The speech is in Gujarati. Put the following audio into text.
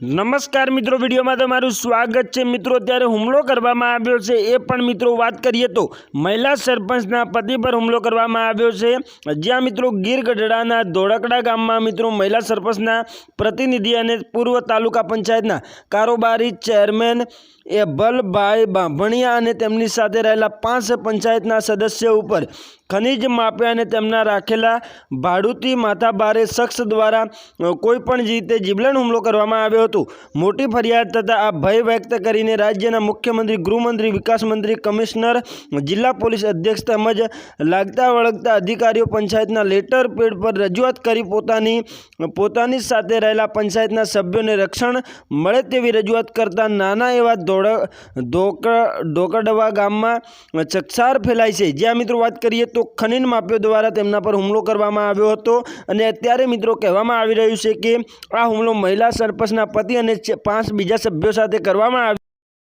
નમસ્કાર મિત્રો, વિડીયોમાં તમારું સ્વાગત છે. મિત્રો ત્યારે હુમલો કરવામાં આવ્યો છે. એ પણ મિત્રો વાત કરીએ તો મહિલા સરપંચના પતિ પર હુમલો કરવામાં આવ્યો છે. જ્યાં મિત્રો ગીર ગઢડાના ધોળકડા ગામમાં મિત્રો મહિલા સરપંચના પ્રતિનિધિ અને પૂર્વ તાલુકા પંચાયતના કારોબારી ચેરમેન એભલભાઈ બાંભણિયા અને તેમની સાથે રહેલા પાંચ પંચાયતના સદસ્ય ઉપર ખનીજ માપ્યા અને તેમના રાખેલા ભાડુતી માથાભારે શખ્સ દ્વારા કોઈપણ રીતે જીવલેણ હુમલો કરવામાં આવ્યો હતો. મોટી ફરિયાદ થતાં આ ભય વ્યક્ત કરીને રાજ્યના મુખ્યમંત્રી, ગૃહમંત્રી વિકાસ મંત્રી કમિશનર, જિલ્લા પોલીસ અધ્યક્ષ તેમજ લાગતા વળગતા અધિકારીઓ પંચાયતના લેટર પેડ પર રજૂઆત કરી પોતાની પોતાની સાથે રહેલા પંચાયતના સભ્યોને રક્ષણ મળે તેવી રજૂઆત કરતા નાના એવા ઢોકડવા ગામમાં ચકસાર ફેલાય છે. જ્યાં મિત્રો વાત કરીએ તો ખનીન માપ્યો દ્વારા તેમના પર હુમલો કરવામાં આવ્યો હતો અને અત્યારે મિત્રો કહેવામાં આવી રહ્યું છે કે આ હુમલો મહિલા સરપંચના પતિ અને પાંચ બીજા સભ્યો સાથે કરવામાં આવ્યો